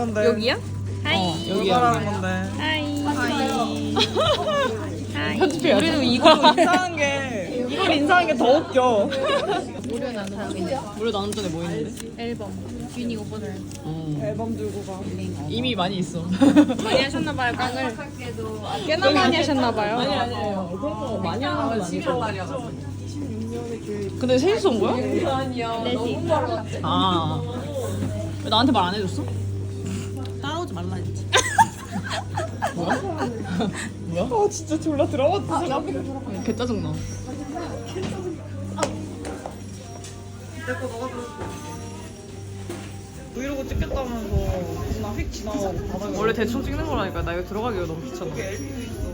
건데? 여기야? 어, 뭘 여기야. 바라는 건데? 하이. 하이. 우리도 이거 인사한 게 이걸 인사한 게 더 웃겨. 무료 나눔 무료 나눔 전에 뭐 했는데? 앨범 유니 오버들 어. 앨범 들고 가. 이미 많이 있어. 많이 하셨나봐요 깡을 꽤나 많이 하셨나봐요 아니 아니에요. 그런 거 많이 하는 건 아니고. 근데 셋이서 온 거야? 네시 아. 왜 나한테 말 안 해줬어? 뭐야? 뭐야? 아 진짜 졸라 들어봤다. 개 짜증나. 내거 너가 들었어. 브이로그 찍겠다면서 그냥 휙 지나가고 바닥에 원래 대충 찍는 거라니까 나 이거 들어가기가 너무 귀찮아. LP도 있어.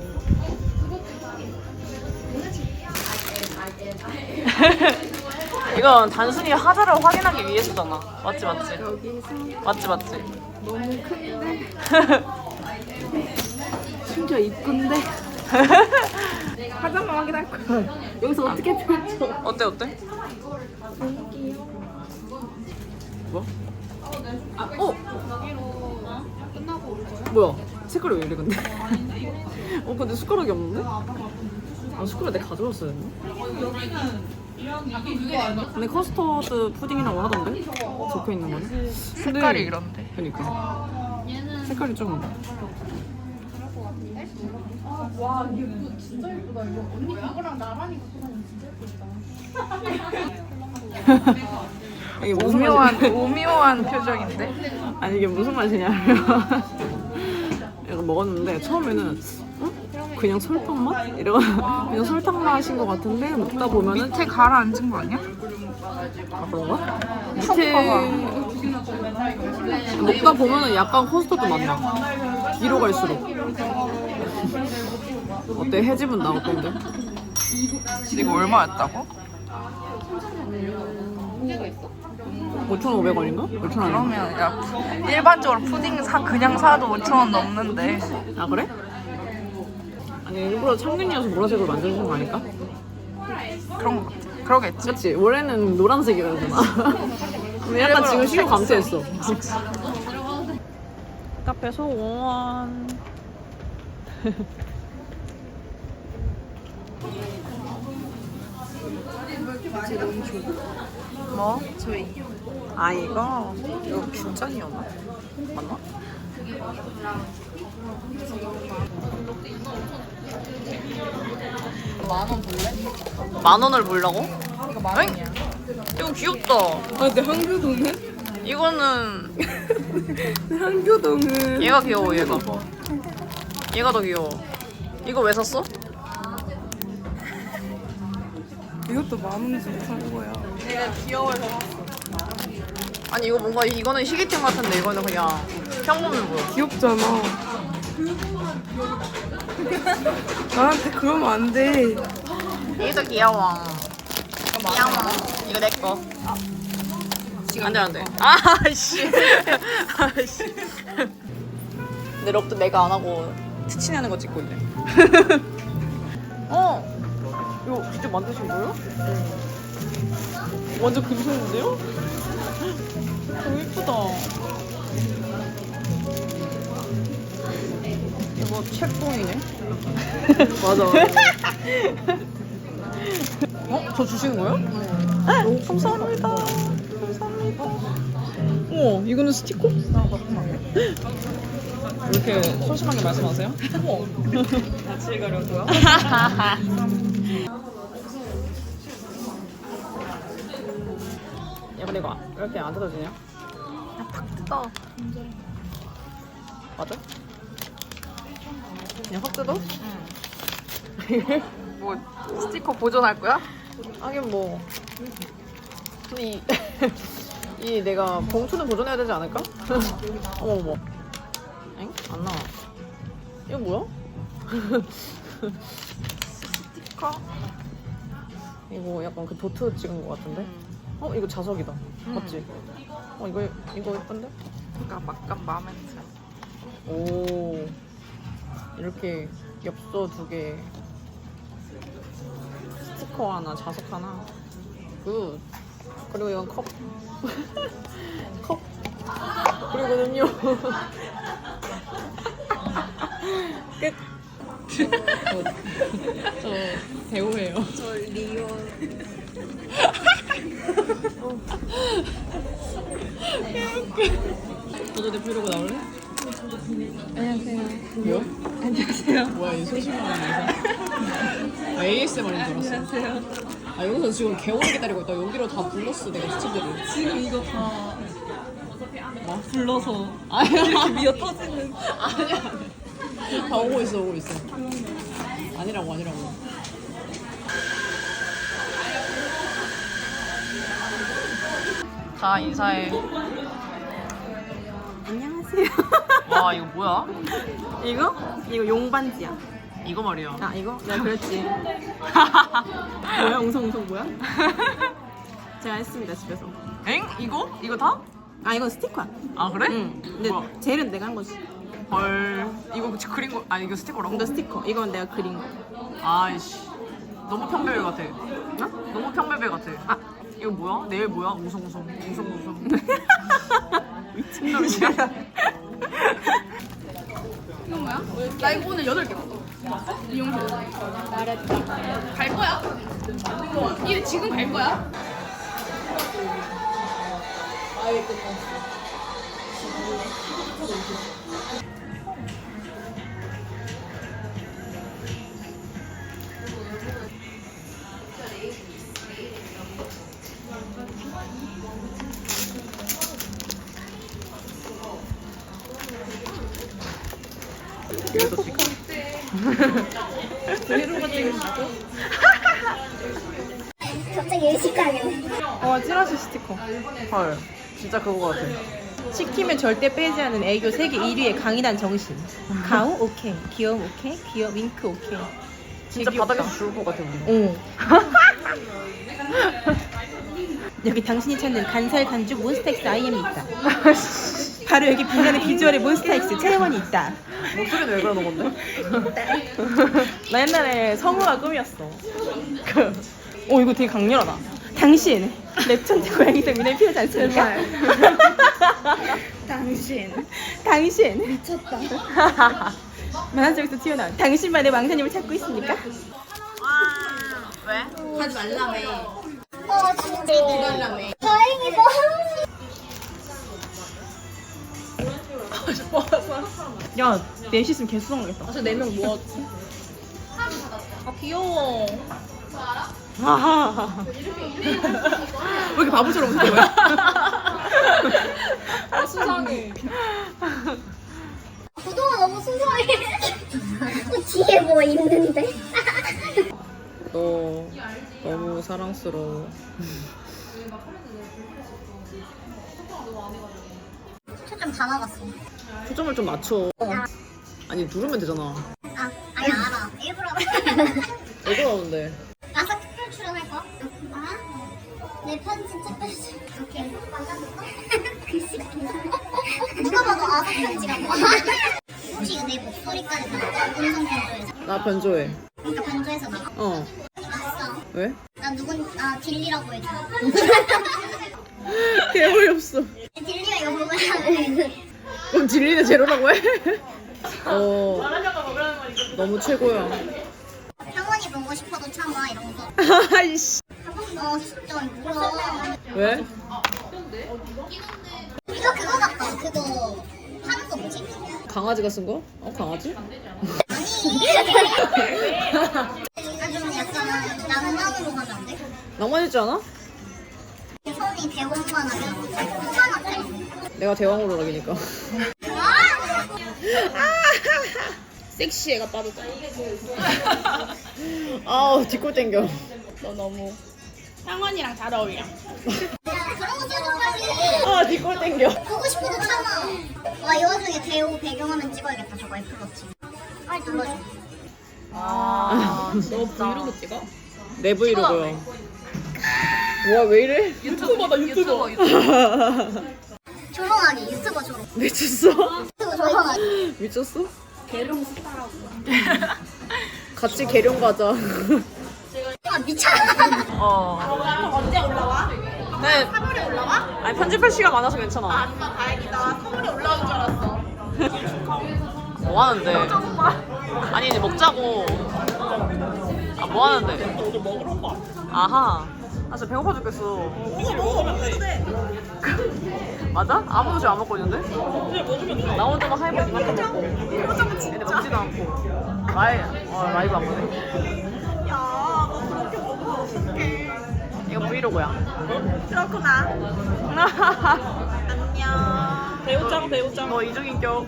이건 단순히 하자를 확인하기 위해서잖아. 맞지 맞지? 맞지 맞지? 너무 큰데 심지어 이쁜데 화장만 확인할 거야 여기서 어떻게 펼쳐 어때 어때? 뭐? 아, 어? 뭐야? 색깔이 왜 이래 근데? 어 근데 숟가락이 없는데? 아 숟가락 내가 가져왔어야 했나? 근데 커스터드 푸딩이라고 하던데? 적혀 있는 거는? 색깔이 이런데 그니까 색깔이 좀 이게 무슨 오묘한 맛이- 오묘한 표정인데 아니 이게 무슨 맛이냐면 이거 먹었는데 처음에는 어? 그냥 설탕 맛? 이러고 그냥 설탕 맛인 것 같은데 먹다 보면은 밑에 가라앉은 거 아니야? 아 그런가? 밑에 먹다 보면은 약간 커스터드 맛 나 뒤로 갈수록 어때? 해집은 나 어떤데? 이거 얼마였다고? 5,500원인가? 5,000원인가? 그러면 야 일반적으로 푸딩 사 그냥 사도 5천 원 넘는데 아 그래? 아니 일부러 창균이어서 보라색으로 만들어준 거 아닐까? 그런 거 같아. 그러겠지. 그치 원래는 노란색이라잖아 근데 약간 지금 시도 감퇴했어 카페 소원 뭐? 저희 아 이거 이거 균전이었나? 맞나? 만원 볼래? 만 원을 보려고? 이거 만 원이야 이거 귀엽다 아 근데 한교동은? 이거는 한교동은 얘가 귀여워 얘가 얘가 더 귀여워 이거 왜 샀어? 이것도 만원 주고 산 거야. 내가 귀여워서 아니 이거 뭔가 이거는 희귀템 같은데 이거는 그냥 평범해 보여 귀엽잖아. 나한테 그러면 안 돼. 이게 더 귀여워. 귀여워. 이거 내 거. 안돼 안돼. 아씨. 아씨 내 럽도 내가 안 하고 티치내는 거 찍고 있네. 어 이거 직접 만드신 거예요? 완전 금손인데요? 너무 예쁘다 이거 책봉이네 맞아 어? 저 주시는 거예요? 응. 감사합니다. 감사합니다. 우와, 이거는 스티커? 이렇게 소심하게 말씀하세요? 같이 읽으려고요? 근데 이거 이렇게 안 뜯어지냐? 뜯어. 맞아? 그냥 확 뜯어? 뭐 스티커 보존할 거야? 하긴 뭐. 근데 이, 이 내가 봉투는 보존해야 되지 않을까? 어머머. 엥? 안 나와. 이거 뭐야? 스티커? 이거 약간 그 도트 찍은 거 같은데? 어? 이거 자석이다. 맞지? 어, 이거, 이거 예쁜데? 그러니까 약간 마음에 들어. 오. 이렇게 엽서 두 개. 스티커 하나, 자석 하나. 굿. 그리고 이건 컵. 컵 그리고는요. 끝. 저, 저 배우예요. 저 리오. 너도 내 브이로그 나올래? 안녕하세요. 뭐야? 안녕하세요. 뭐야 이 소심한. 아, ASMR인 줄 알았어. 안녕하세요. 아 여기서 지금 개오래 기다리고 있다. 여기로 다 불렀어 내가 시청자들. 지금 이거 다 뭐? 불러서. 이렇게 미어 터지는. 아니야. 다 오고 있어 오고 있어. 아니라고 아니라고. 다 인사해. 안녕하세요. 와 이거 뭐야? 이거? 이거 용반지야. 이거 말이야. 아 이거? 내가 그랬지. 뭐야 웅성웅성 뭐야? 제가 했습니다 집에서. 엥? 이거? 이거 다? 아 이건 스티커야. 아 그래? 응. 근데 뭐야? 젤은 내가 한 거지. 헐. 이거 그치 그린 거? 아 이거 스티커라고? 이거 스티커. 이건 내가 그린 거. 아이씨. 너무 평배배 같아. 어? 너무 평배배 같아. 아 이거 뭐야? 내일 뭐야? 웅성웅성. 웅성웅성. 미친놈이야. 이거 뭐야? 나 이거 오늘 8개 봤어. 이용표. 갈 거야? 이거 지금 갈 거야? 그래도 찍어. 갑자기 의식하게 어 찌라시 스티커. 헐. 진짜 그거 같아. 시키면 절대 빼지 않는 애교 세계 1위의 강인한 정신. 가오 오케이. 귀여움 오케이. 귀여 윙크 오케이. 진짜. 바닥에서 죽을 것 같아 우리. 오. 여기 당신이 찾는 간살 간죽 몬스타엑스 IM이 있다. 바로 여기 빛나는 비주얼의 몬스타엑스 채원이 있다. 목소리는 왜 그러는 건데? 나 옛날에 성우가 꿈이었어. 그, 오 이거 되게 강렬하다. 당신 랩천재 고양이색 미래 피우지 않습니까? 당신. 당신 미쳤다. 만화 속에서 튀어나온 당신만의 왕자님을 찾고 있습니까? 왜? 하지 말라며. 어 진짜 다행이다 야, 넷이 있으면 개수성 나겠다. 아, 저 4명 모았지. 아, 귀여워. 왜 이렇게 바보처럼 웃는 거야? 아, 수상해. 구도가 너무 순수하게 또 뒤에 뭐 있는데 너 너무 사랑스러워. 초점 다 나갔어 초점을 좀 맞춰. 아니 누르면 되잖아. 아 아니 알아 일부러 왜 그러는데? 나사 특별 출연할 거? 아? 내 편지 특별 출연 오케이? 글씨가 누가 봐도 아사 편지가 뭐 혹시 내 목소리까지 나와? 음성 변조해서 나 변조해. 그러니까 변조해서 나가 어. 알았어 왜? 난 누군 아 딜리라고 해줘 개어이 없어. 이거 보면 그럼 진리는 제로라고 해? 어. 너무 최고야. 상원이 보고 싶어도 참아 이런 거 아이씨. 어 진짜 뭐야 왜? 이거 그거 같다 그거 하는 거 뭐지? 강아지가 쓴 거? 어 강아지? 아니 아, 좀 약간 낭만으로 가면 안 돼? 낭만있지 않아? 손이 대원만 하면 괜찮았대 내가 대왕으로 라기니까. 섹시해가 빠졌다. 아우 뒷골 땡겨. 너 너무. 상원이랑 잘 어울려. 아 뒷골 땡겨. 보고 싶어도 참아 와이 와중에 대호 배경화면 찍어야겠다 저거 애플워치 빨리 눌러줘 아, 너 브이로그 찍어? 내 브이로그요. 뭐야 왜 이래? 유튜버다, 유튜버. 조롱하기 유튜버 조롱 미쳤어? 유튜버 조롱하기 미쳤어? 계룡 스타라고. 같이 계룡 가자. 아 미쳐 어. 언제 올라와? 네. 사물이 올라와? 아니 편집할 시간 많아서 괜찮아. 아싸 다행이다. 사물이 올라온 줄 알았어. 뭐 하는데? 아니 이제 먹자고. 아 뭐 하는데? 오늘 먹으러 온 거. 아하. 아 진짜 배고파 죽겠어. 먹어, 먹어, 먹어도 돼. 맞아? 아무도 지금 안 먹고 있는데? 그냥 먹으면 돼. 나 혼자 막 할머니 이만큼 먹고. 얘네 먹지도 않고. 라이, 어, 라이브 안 보네. 야, 너 그렇게 먹으면 어떡해. 이거 브이로그야. 그렇구나. 안녕. 배우짱, 배우짱. 너 이중인격.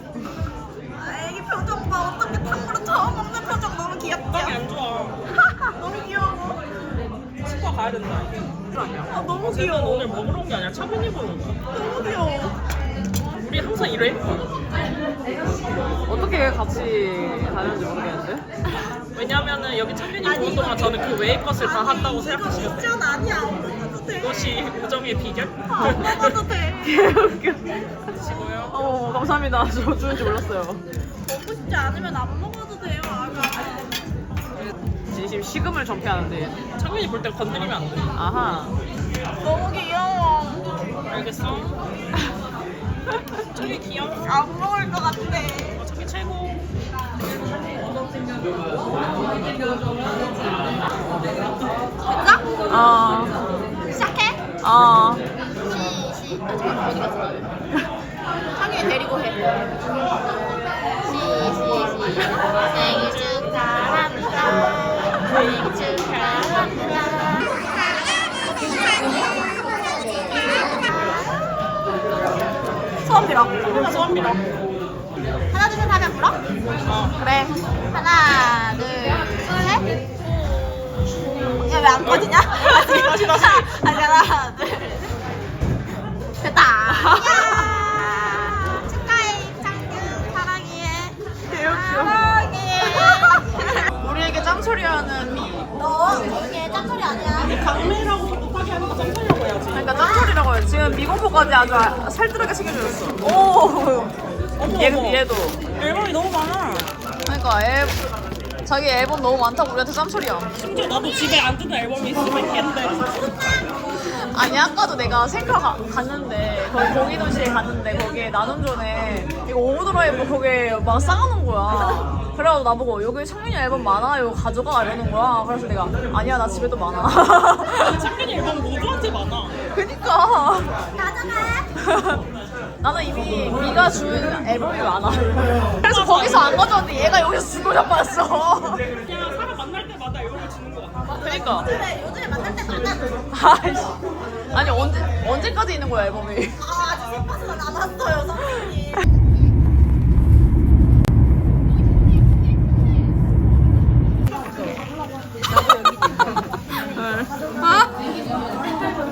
애기 표정 봐. 어떻게 탕후루 처음 먹는 표정 너무? 빵이 안 좋아. 너무 귀여워. 가야 된다. 아, 너무 쟤는 귀여워. 오늘 먹으러 온 게 아니라 차빈이 보러 온 거야. 너무 귀여워. 우리 항상 이래. 어떻게 같이 다녔는지 모르겠는데? 왜냐면은 여기 차빈이 보는 동안 저는 그 외의 것을 다 한다고 생각하시면 돼요. 미션 아니야. 안 먹어도 돼. 이것이 우정의 비결? 안 먹어도 돼. 개웃겨. 드시고요. 어, 감사합니다. 저 주는지 몰랐어요. 먹고 싶지 않으면 안 먹어도 돼요. 아가. 진심 식음을 전폐하는데. 창빈이 볼 때 건드리면 안 돼. 아하. 너무 귀여워. 알겠어? 저기 귀여워. 안 먹을 것 같아. 어, 저기 최고. 됐어? 어, 시작해. 어. 시, 시. 잠깐만, 어디 갔어? 창윤이 데리고 해. 시, 시, 시. 생일 축하합니다. 생일 축하합니다. 소원비라. 소원비라. 하나, 둘, 셋 하면 불어? 어. 그래. 하나, 둘, 셋. 야, 왜 안 꺼지냐? 다시, 다시, 다시. 하나, 둘. 됐다. 짱소리하는 미. 너, 이게 짱소리 아니야. 강매라고 못하게 하는 거 짱소리라고 해야지. 그러니까 짱소리라고 해. 지금 미공포까지 아주 아- 살뜰하게 챙겨줬어. 오. 어머, 얘, 어머. 얘도. 앨범이 너무 많아. 그러니까 앨, 자기 앨범 너무 많다고 우리한테 짱소리야. 심지어 나도 집에 안 듣는 앨범이 있으면 겠는데 아니 아까도 내가 생카 가, 갔는데 거기 공이도시에 갔는데 거기에 나눔존에 이거 오버드라이브 거기에 막 쌓아놓은 거야 그래가지고 나보고 여기 창민이 앨범 많아 이거 가져가 이러는 거야 그래서 내가 아니야 나 집에도 많아 창빈이 앨범 모두한테 많아. 그니까 가져가. 나는 이미 미가 준 앨범이 많아 그래서 거기서 안 가져왔는데 얘가 여기서 주고 잡았어 그냥 사람 만날 때마다 앨범을 주는 거 같아. 그니까 그래, 요즘에 만날 때 만나고. 아이씨 아니 언제 언제까지 있는 거야 앨범이 아, 아직 세파스가 남았어요, 선생님.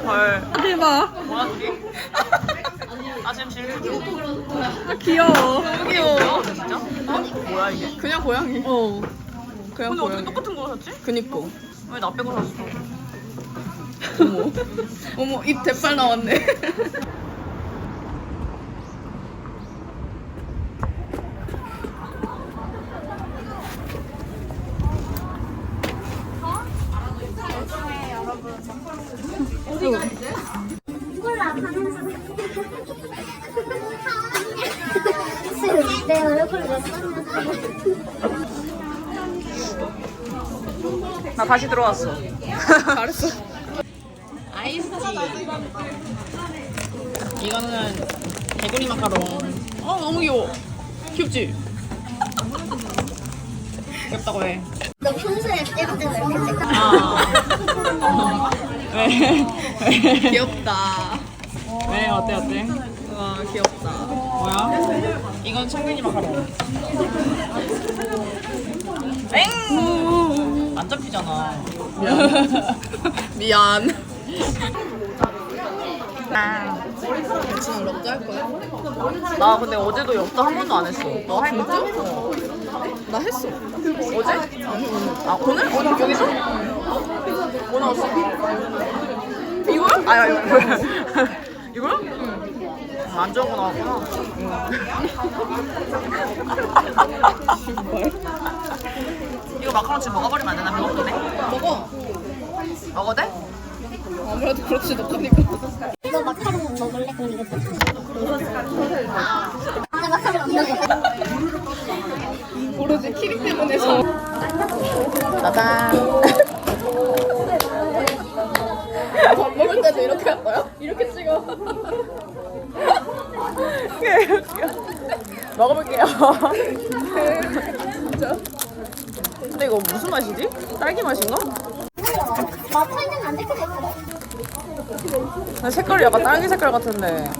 헐 대박. 뭐야 둘이? 아 지금 질문 중 귀여워. 너무 귀여워 진짜? 어? 뭐야 이게? 그냥 고양이. 어. 그냥 근데 어떻게 똑같은 거 샀지? 그니까. 왜 나 빼고 샀어? 어머. 어머, 입 대빨 나왔네. 내 얼굴 나 다시 들어왔어 잘했어. 아이스티 이거는 개구리 마카롱 어 너무 귀여워 귀엽지? 귀엽다고 해 너 평소에 때릴 이렇게 색깔 아. 왜? 귀엽다. 왜? 어때 어때? 와, 귀엽다. 뭐야? 이건 창균이 마카롱 엥! 안 잡히잖아 미안. 지금 럭드 할 거야? 나 근데 어제도 엽도 한 번도 안 했어 너 할 거야? 나 했어. 어제? 아 오늘? 오늘 여기서? 뭐 나왔어? 이거요? 아야 이거 이거요? 응. 안 좋은 거 나왔구나. 이거 마카롱 지금 먹어버리면 안 되나? 배고프네. 먹어. 먹어도 돼? 아무래도 그렇지, 녹화니까. 뭐지 키링 때문에 서 짜잔. 밥 먹을 때도 이렇게 할 거야? 이렇게 찍어. 먹어볼게요. 근데 이거 무슨 맛이지? 딸기 맛인가? 마파이는 안 될것 같아. 색깔이 약간 딸기 색깔 같은데.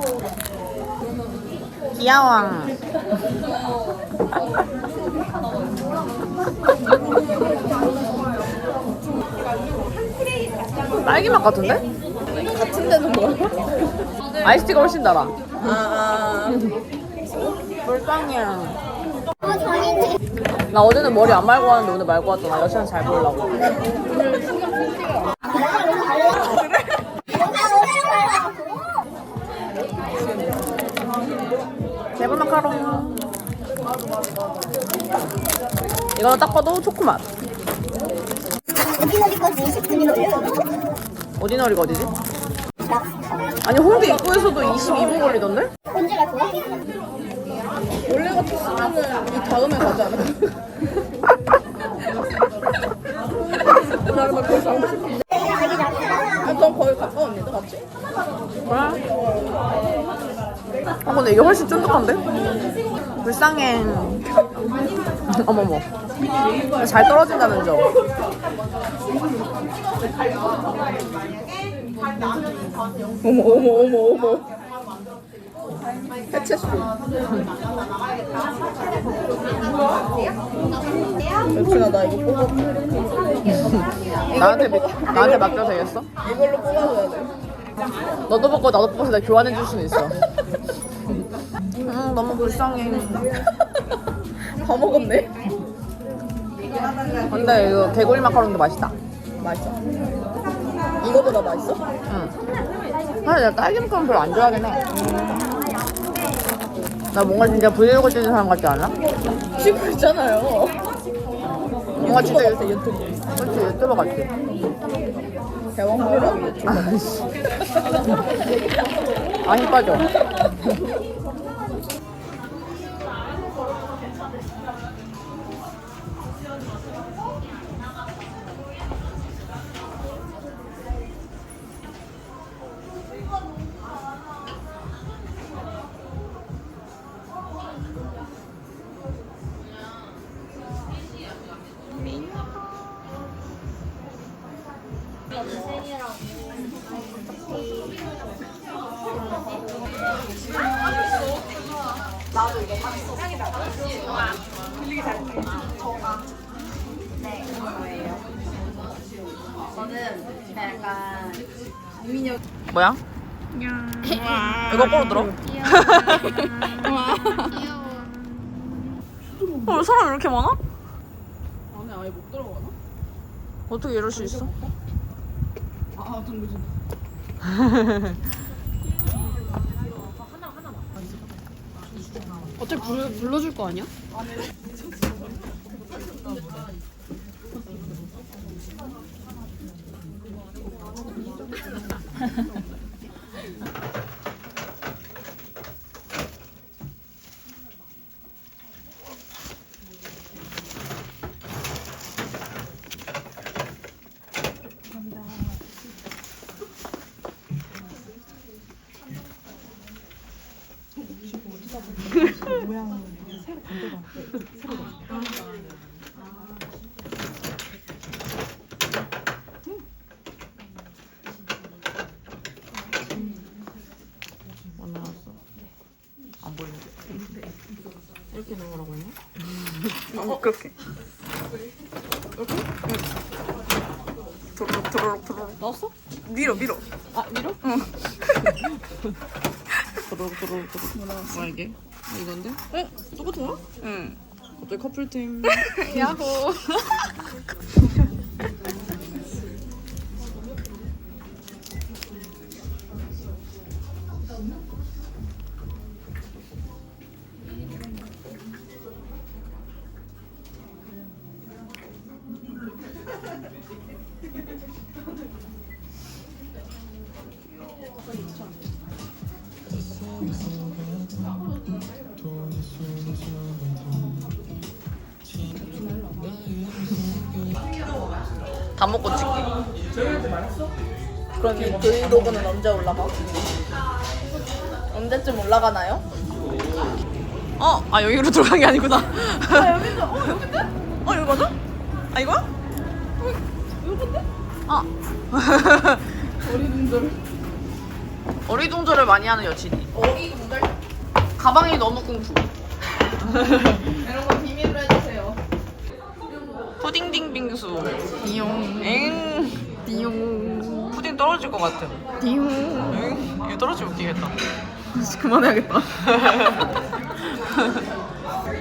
귀여워. 딸기 맛 같은데? 같은 데는 뭐야? 아이스티가 훨씬 달아. 아. 어, 저희는 나 어제는 머리 안 말고 왔는데 오늘 말고 왔잖아. 여친한테 잘 보이려고. 대박 마카롱. 이거는 딱 봐도 초코맛. 어디 어디까지 20분이 걸려? 어디너리가 어디지? 아니 홍대 입구에서도 22분 걸리던데? 언제 갈 거야? 원래 같았으면은 이 다음에 가지 않아? 거기 가고 싶은데. 아, 넌 같이? 아 근데 이게 훨씬 쫀득한데? 불쌍해. 어머머. 잘 떨어진다는 점. 어머 어머 어머 어머. 해체수. 여친아 나 이거. 나한테 믿- 나한테 맡겨도 되겠어? 이걸로 뽑아줘야 돼. 너도 뽑고 나도 뽑아서 내가 교환해 줄 수는 있어. 음, 너무 불쌍해. 다 먹었네. 근데 이거 개구리 마카롱도 맛있다. 맛있어. 이거보다 맛있어? 응. 사실 내가 딸기 마카롱 별로 안 좋아하긴 해. 나 뭔가 진짜 브이로그 찍는 사람 같지 않아? 찍고 있잖아요. 뭔가 진짜 유튜버 같아 유튜브. 그렇지 유튜버 같지. 대왕벌이라고 유튜브. 아, 힘 빠져. 이거 꼬로 들어? 어, 사람 이렇게 많아? 안에 아예 못 들어가나? 어떻게 이럴 수 있어? 아 당근진. 어차피 불러, 불러줄 거 아니야? 안 나왔어. 안 보이는데. 이렇게 넣으라고 했나? 어, 그렇게. 이렇게? 응. 도로록, 도로록, 도로록. 넣었어? 밀어, 밀어. 아 밀어? 응. 도로록, 도로록, 도로록. 뭐야, 이게? 아, 이건데? 에? 똑같은 거야? 응. 갑자기 커플팀. 야호. 다 먹고 찍게. 그럼 이 브이로그는 언제 올라가? 언제쯤 올라가나요? 어, 아 여기로 들어간 게 아니구나. 아 여기인데, 어 여기인데? 어 여기 맞아? 아 이거야? 여기인데? 아. 어리둥절. 어리둥절을 많이 하는 여친이. 어리둥절? 가방이 너무 꿍푸. 이런 해주세요. 푸딩딩 빙수. 디용. 엥. 디용. 푸딩 떨어질 것 같아. 디용. 엥. 이거 떨어지면 웃기겠다. 그만해야겠다.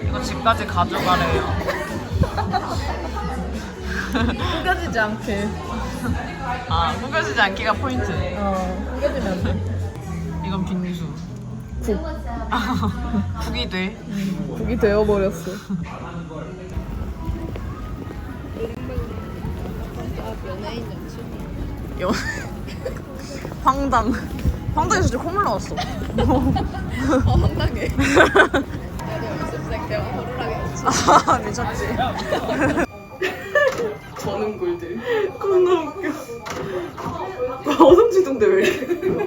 이거 집까지 가져가래요. 구겨지지 않게. 아, 구겨지지 않기가 포인트. 어, 구겨지면 안 돼. 이건 빙수. 국. 국이 돼. 국이 되어버렸어. 여... 황당. 황당해서 진짜 콧물 나왔어. 어, 황당해. 나도 연습생 때가 호루라기 아, 미쳤지. 저는 굴들. 겁나 웃겨. 어성지동대 왜 이래?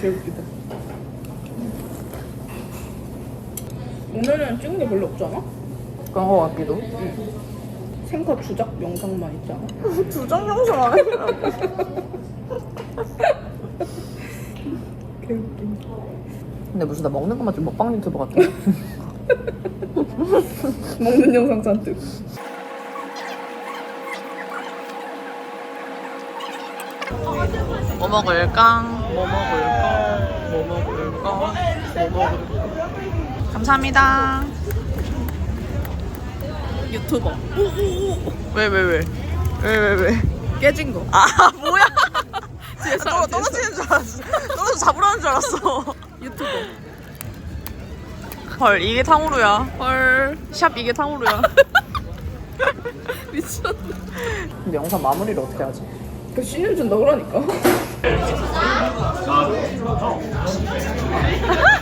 개웃기다. 오늘은 찍은 게 별로 없잖아? 그런 거 같기도. 생카 주작 영상만 있잖아. 두장 영상. 개웃기. 근데 무슨 나 먹는 것만 좀 먹방 유튜버 같아. 먹는 영상 잔뜩. 뭐 먹을까? 뭐 먹을까? 뭐 먹을까? 뭐 먹을까? 감사합니다. 유튜버. 왜, 왜, 왜? 왜, 왜, 왜? 깨진 거. 아, 뭐야? 뒤에서 떨어, 떨어지는 줄 알았어. 떨어져 잡으라는 줄 알았어. 유튜버. 헐, 이게 탕후루야. 헐. 샵 이게 탕후루야. 미쳤네. 근데 영상 마무리를 어떻게 하지? 그 신을 준다 그러니까.